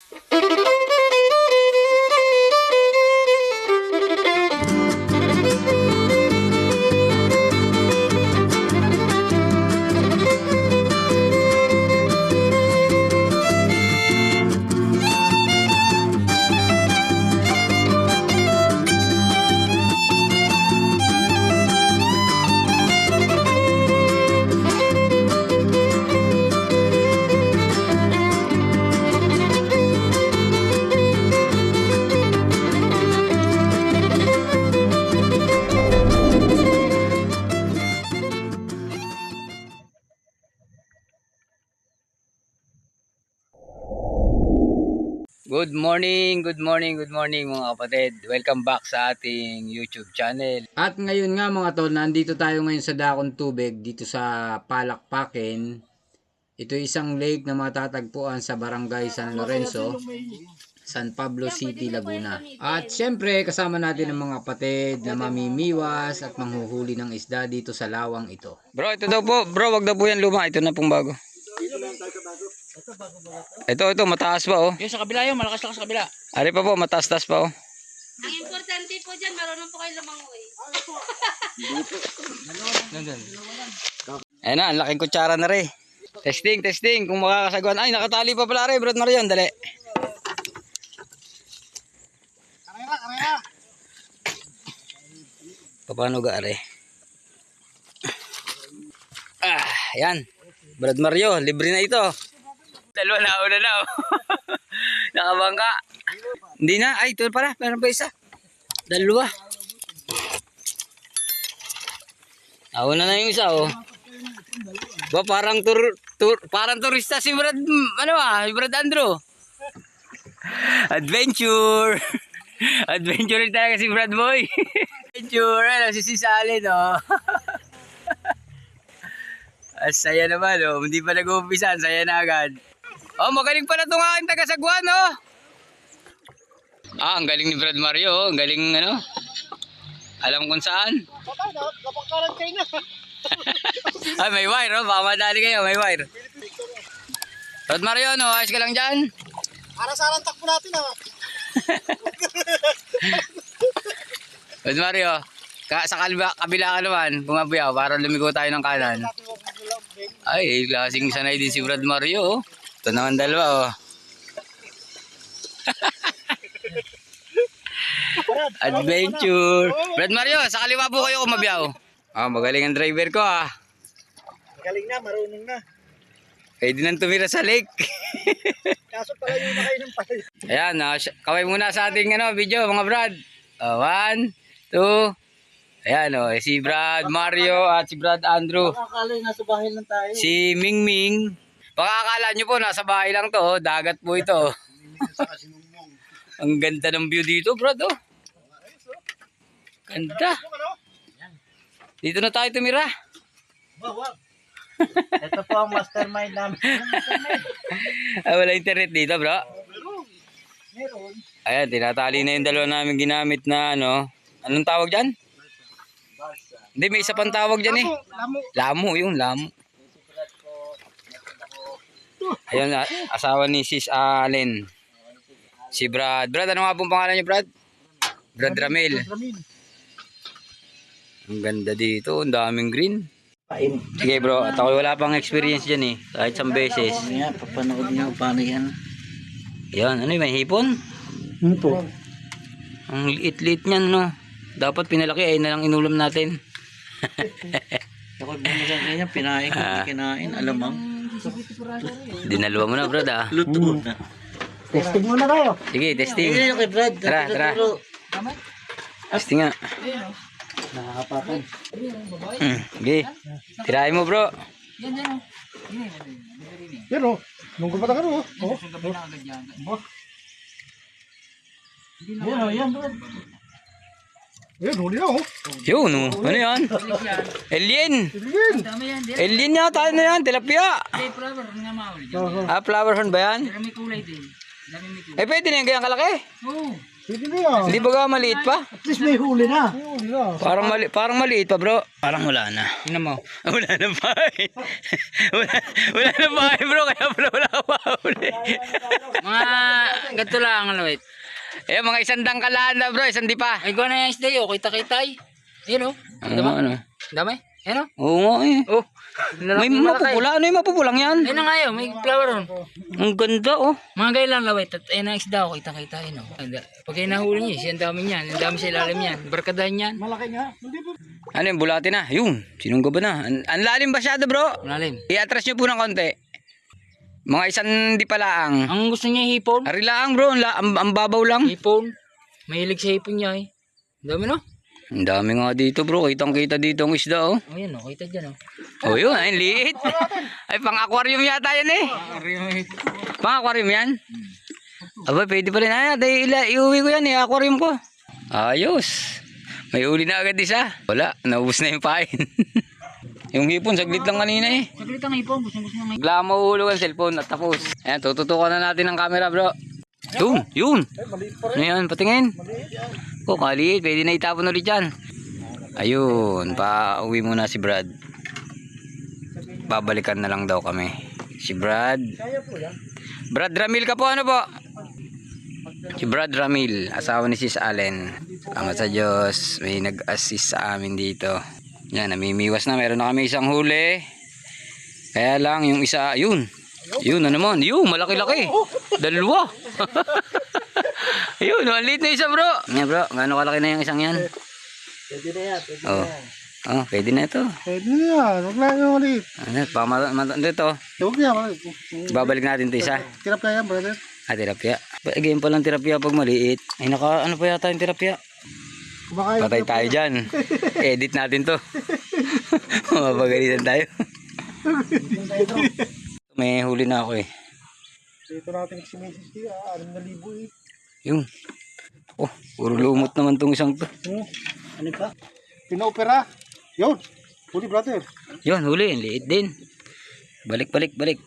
Música Good morning, good morning, good morning mga kapatid. Welcome back sa ating YouTube channel. At ngayon nga mga tol, nandito tayo ngayon sa dakong tubig dito sa Palakpakin. Ito isang lake na matatagpuan sa Barangay San Lorenzo, San Pablo City, Laguna. At syempre kasama natin ang mga kapatid na mamimiwas at manghuhuli ng isda dito sa lawang ito. Bro, ito daw po, bro, wag daw po yan luma. Ito na pong bago. Ito, ito, mataas pa oh. Yung sa kabila yun, malakas lang sa kabila. Ari pa po, mataas-taas pa oh. Ang importante po dyan, marunong po kayo lumangoy. Ayan na, ang laking kutsara na rin. Testing, testing. Kung makakasagwan. Ay, nakatali pa pala rin, Brad Marion. Dali. Paano ga are? Ah, yan. Brad Mario, libre na ito. Dalawa na, una na. oh. Nakabangka. Hindi na. Ay, ito pala. Meron pa isa. Dalawa. Nauna na yung isa, oh. Ba, parang tur, tur parang turista si Brad, ano ah, si Brad Andrew. Adventure. Adventure talaga si Brad Boy. Adventure, ano, si Sisali, no. Ang saya naman, oh. Hindi pa nag-uumpisa, saya na agad. Oh, magaling pala itong aking taga-sagwan, oh. Ah, ang galing ni Brad Mario, oh. Ang galing, ano. Alam kung saan. Ay, may wire, oh. Baka madali kayo, may wire. Brad Mario, no? Ayos ka lang dyan? Arasaran takbo natin ah. Brad Mario, ka sa kalba, kabila ka naman, bumabuyaw para lumigo tayo ng kanan. Ay, klaseng sanay din si Brad Mario, oh. Ito naman dalawa, oh. Adventure. Brad Mario, sa kaliwa po kayo kumabiyaw. Ah, magaling ang driver ko, ah. Magaling na, marunong na. Pwede nang tumira sa lake. Kaso pala yung nakainom pala. Ayan, ah, sy- kaway muna sa ating ano, video, mga Brad. Oh, one, two. Ayan, oh, si Brad Mario at si Brad Andrew. Akala yung nasa bahay lang tayo. Si Ming Ming. Baka akala nyo po, nasa bahay lang to. oh. Dagat po ito. Ang ganda ng view dito, Brad. Oh. Ganda. Dito na tayo tumira. Ito po ang mastermind namin. Ah, wala internet dito, bro. Meron. Ayan, tinatali na yung dalawa namin ginamit na ano. Anong tawag dyan? Hindi, may isa pang tawag dyan eh. Lamo. Lamo, yung lamo. Ayun, a- asawa ni Sis Allen. Si Brad. Brad, ano nga pong pangalan niya, Brad? Brad Ramil. Ang ganda dito, ang daming green. Sige bro, at ako wala pang experience dyan eh. Kahit isang beses. Kaya, papanood niyo paano yan. Yan, ano yun, may hipon? Ano po? Ang liit-liit niyan, no? Dapat pinalaki ay na lang inulam natin. Ako bumagay ganyan, pinain ko, Ah. kinain, alamang. Dinalawa mo na, Brad ah. Luto na. Testing muna tayo. Sige, testing. Sige, kay Brad. Tara, tara. Testing nga. Nakakapakan. Hmm, sige. Tirahin mo, bro. Yan o. Nung kapata ka ro. Oh. Yan o, yan Brad. Yan, huli na oh. Yun, no. Ano yan? Alien. Alien yata, ano yan? Tilapia. Ah, flower horn ba yan? Eh, pwede na yung ganyang kalaki. Pwede na yan. Hindi ba ga maliit pa? At least may huli na. May huli na. Parang mali parang maliit pa, bro. Parang wala na. Tingnan mo. Wala na pa. eh. wala, wala na pa, eh, bro. Kaya pala wala ka pa uli. mga ganito lang, ano, wait. Eh, mga isang dangkalaan na, bro. Isang di pa. Ay, gano'n na yung isda yun. Kita-kita eh. Ayun o. Ano, ano? Dami. Ayun o. Oo nga eh. Oh. May mapupula. Ano yung mapupulang yan? Ayun na nga yun. May flower ron. Ang ganda, oh. Mga gailan lawit. At ayun ang isda o. Kita-kita yun o. Pag kayo nahuli niyo, siya ang dami niyan. Ang dami sa ilalim niyan. Barkadahan niyan. Malaki nga. Hindi po. Ano yung bulati na? Yun. Sinunggo ba na? Ang, ang lalim masyado, bro. Malalim. I-atras nyo po ng konti. Mga isang di palaang. Ang gusto niya hipon. Ari lang, bro. Ang, la- ang, ang babaw lang. Hipon. Mahilig sa hipon niya eh. Ang dami no? Ang dami nga dito, bro. Kitang kita dito ang isda, oh. O yan o. Kita dyan o. Oh, yun. Ay, liit. Ay, pang-aquarium yata yan, eh. Pang-aquarium yan? Aba, pwede pa rin. Ay, dahil ila, iuwi ko yan, eh. Aquarium ko. Ayos. May uli na agad isa. Wala, naubos na yung pain. yung hipon, saglit lang kanina, eh. Saglit ang hipon. Gusto gusto niya Bigla mahulog ang cellphone at tapos. Ayan, tututukan na natin ang camera, bro. Yun, yun. Yan, patingin. Oh, kaliit. Pwede na itapon ulit yan. Ayun, pa-uwi muna si Brad. Babalikan na lang daw kami. Si Brad. Brad Ramil ka po, ano po? Si Brad Ramil, asawa ni Sis Allen. Salamat sa Diyos, may nag-assist sa amin dito. Yan, namimiwas na. Meron na kami isang huli. Kaya lang, yung isa, yun. Yun na naman. Yun, malaki-laki. Dalawa. yun, ang liit na isa bro. Yan bro, gaano kalaki na yung isang yan? Pwede na yan. Pwede Oh. Oh, pwede na ito. Pwede na yan. Huwag na yung maliit. Ano, pa matanda ito. Huwag na yan. maliit. Babalik natin ito isa. Tirap na yan, brother. Ah, tirapya. Game pa lang tirapya pag maliit. Ay, naka, ano pa yata yung tirapya? Kumakain. Patay tayo dyan. Edit natin to. Mapagalitan tayo. May huli na ako eh. Dito natin si Mrs. T. Ah, 6,000 eh. Yung. Oh, puro lumot naman tong isang to. Hmm. Ano pa? Pinaopera. Yun. Huli, brother. Yun, huli. Ang liit din. Balik, balik, balik.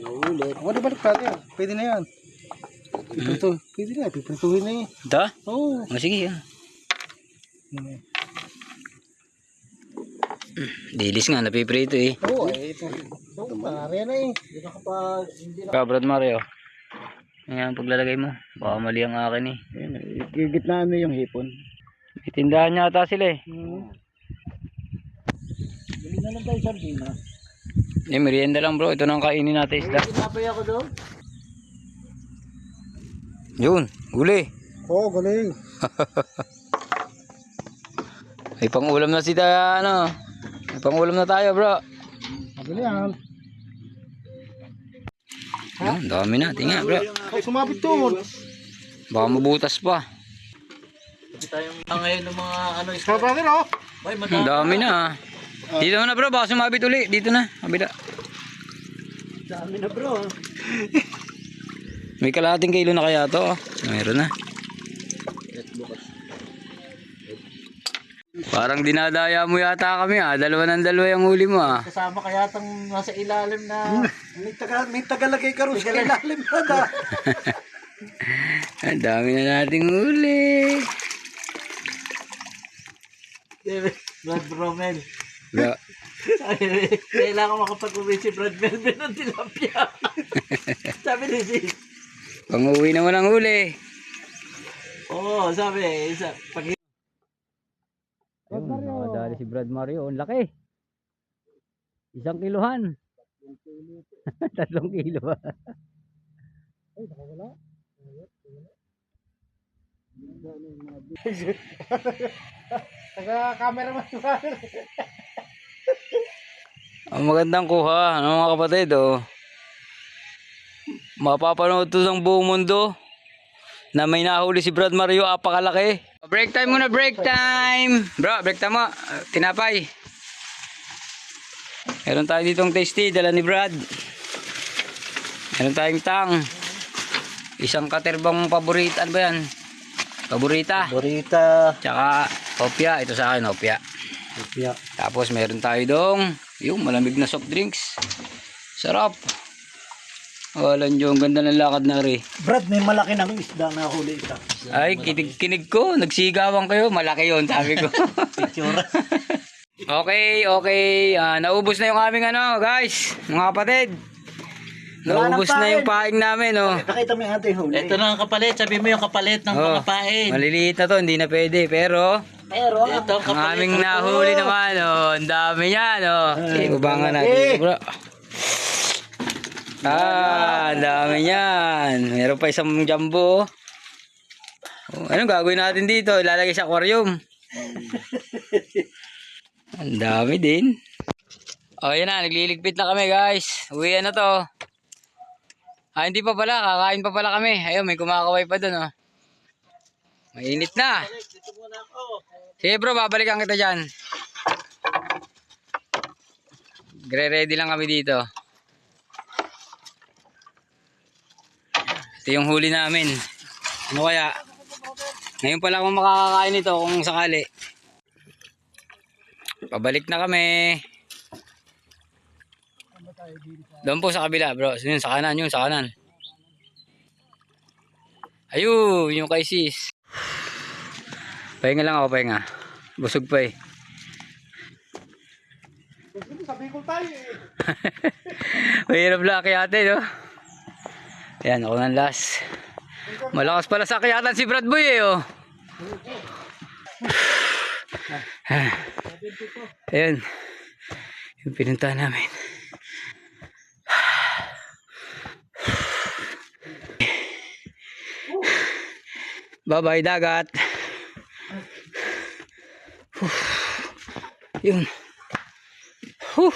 Huli. Huwag na balik, brother. Pwede na yan. Piprito. Pwede na. Piprituhin na eh. Da? Oo. Oh, sige. ah. Dilis nga, napiprito eh. Oo, eh, ito. Oo, pare na eh. Hindi na kapag, hindi na. Kabrad Mario. Yan ang paglalagay mo. Baka mali ang akin eh. Ayun, gigitnaan mo yung hipon. May tindahan niya ata sila eh. Hmm. Bili na lang tayo sardina. Eh, merienda lang bro. Ito na ang kainin natin isda. Tinapay ako doon. Yun, huli. Oo, galing. May pangulam na si ta, ano. May pangulam na tayo bro. Magaling yan. Yun, dami na. Tinga bro. Ay, sumabit doon. Baka mabutas pa. ngayon ng mga ano Sa brother, oh. Ang dami na ah. Dito na bro, baka sumabit uli. Dito na, kabila. Dami na bro. May kalahating kilo na kaya to. oh. Meron na. Parang dinadaya mo yata kami ah. Dalawa ng dalawa yung huli mo ah. Kasama kaya tang nasa ilalim na... may, taga, may tagalagay ka rin sa ilalim na da. Ang dami na nating huli. Brad Bromel. Bro, Kailangan makapag-uwi si Brad Melvin ng tilapia. sabi ni si... pang-uwi naman ang huli. Oo, sabi. Isa, pag... Ayun, nakadali si Brad Mario. Ang laki. Isang kilohan. Tatlong kilo. Taga-camera man si brother. Ang magandang kuha, ano mga kapatid, oh. Mapapanood to ng buong mundo na may nahuli si Brad Mario, apakalaki. Break time muna, break time! Bro, break time mo. Tinapay. Meron tayo ditong tasty, dala ni Brad. Meron tayong tang. Isang katerbang paborito, ano ba yan? Paborita. Burita. Tsaka opya, ito sa akin, opya. Yeah. Tapos meron tayo dong yung malamig na soft drinks. Sarap. Walang Diyo, ang ganda ng lakad na rin. Brad, may malaki ng isda na huli ito. Ay, kinig, kinig ko. Nagsigawan kayo. Malaki yon sabi ko. Picture. okay, okay. Ah, naubos na yung aming ano, guys. Mga kapatid. Wala Naubos nang na yung pain. paing namin, oh. Nakita mo yung ating huli. Ito na ang kapalit. Sabi mo yung kapalit ng Oh, mga pain. maliliit na to, hindi na pwede. Pero, Pero, Ito ang ang kapalit. aming nahuli naman, oh. Ang dami yan, oh. Ibubangan natin. Bro. Ah, dami yan. Meron pa isang jumbo, oh. Oh, anong gagawin natin dito? Ilalagay sa aquarium. Ang dami din. Oh, yun na. Nagliligpit na kami, guys. Uwi na to. Ah, hindi pa pala. Kakain pa pala kami. Ayun, may kumakaway pa dun, oh. Mainit na. Sige bro, babalikan kita dyan. Gre-ready lang kami dito. Ito yung huli namin. Ano kaya? Ngayon pa lang ako makakakain nito kung sakali. Pabalik na kami. Doon po sa kabila bro. Yun, sa kanan yun, sa kanan. Ayun, yung kay sis. Pahinga lang ako, pahinga. Busog pa eh. sabi ko tayo eh. Mahirap lang kayate, no? Ayan, ako ng last. Malakas pala sa kayatan si Brad Boy, eh, oh. Ayan. Yung pinunta namin. Bye-bye, dagat. Yun. Whew.